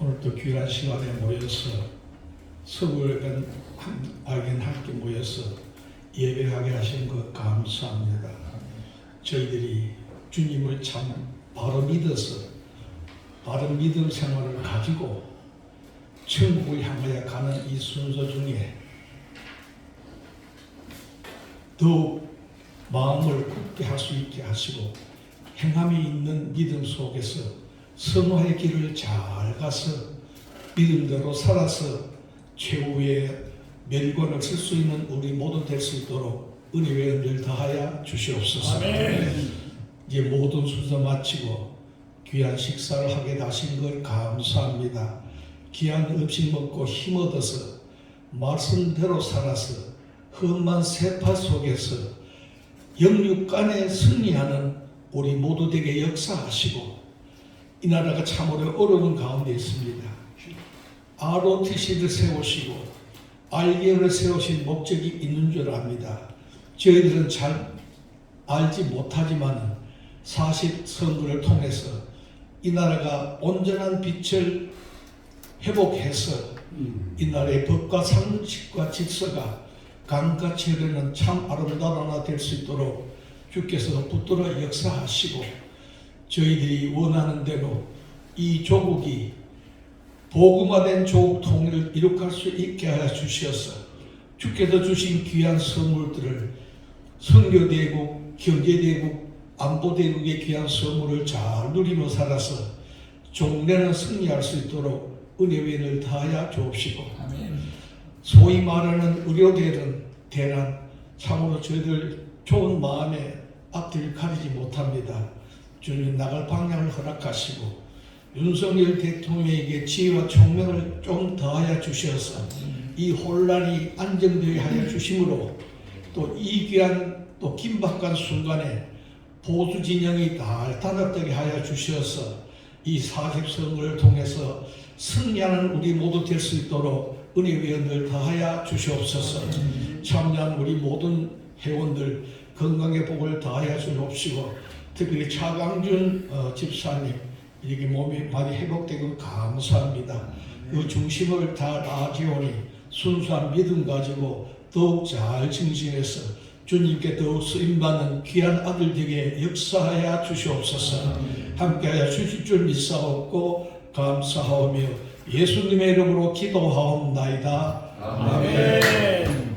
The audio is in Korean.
오늘도 귀한 시간에 모여서 서구를 알긴 함께 모여서 예배하게 하신 것 감사합니다. 저희들이 주님을 참 바로 믿어서 바른 믿음 생활을 가지고 천국을 향하여 가는 이 순서 중에 더욱 마음을 굳게 할 수 있게 하시고 행함이 있는 믿음 속에서 선화의 길을 잘 가서 믿음대로 살아서 최후의 멸관을 쓸 수 있는 우리 모두 될 수 있도록 은혜의 은혜를 더하여 주시옵소서. 이제 모든 순서 마치고 귀한 식사를 하게 하신 걸 감사합니다. 귀한 음식 먹고 힘 얻어서 말씀대로 살아서 험한 세파 속에서 영육간에 승리하는 우리 모두 되게 역사하시고 이 나라가 참으로 어려운 가운데 있습니다. ROTC를 세우시고 RDN을 세우신 목적이 있는 줄 압니다. 저희들은 잘 알지 못하지만 40 선거를 통해서 이 나라가 온전한 빛을 회복해서 이 나라의 법과 상식과 질서가 강같이 흐르는 참 아름다운 나라 될 수 있도록 주께서 붙들어 역사하시고 저희들이 원하는 대로 이 조국이 복음화된 조국 통일을 이룩할 수 있게 하여 주시어서 주께서 주신 귀한 선물들을 선교대국, 경제대국, 안보대국의 귀한 선물을 잘 누리며 살아서 종래는 승리할 수 있도록 은혜회를 다하여 주옵시고 소위 말하는 의료대는 대란 참으로 저희들 좋은 마음에 앞뒤를 가리지 못합니다. 주님 나갈 방향을 허락하시고 윤석열 대통령에게 지혜와 총명을 좀 더하여 주셔서 이 혼란이 안정되게 하여 주심으로 또 이 귀한 또 긴박한 순간에 보수 진영이 달타났되게 하여 주셔서 이 40선거를 통해서 승리하는 우리 모두 될 수 있도록 은혜 위원들 다하여 주시옵소서. 참여한 우리 모든 회원들 건강의 복을 다하여 주옵시고 특별히 차강준 어, 집사님 이렇게 몸이 많이 회복되고 감사합니다. 그 중심을 다 나아지오니 순수한 믿음 가지고 더욱 잘 증진해서 주님께 더욱 쓰임받는 귀한 아들들에게 역사하여 주시옵소서 함께하여 주실 줄 믿사옵고 감사하오며 예수님의 이름으로 기도하옵나이다. 아멘.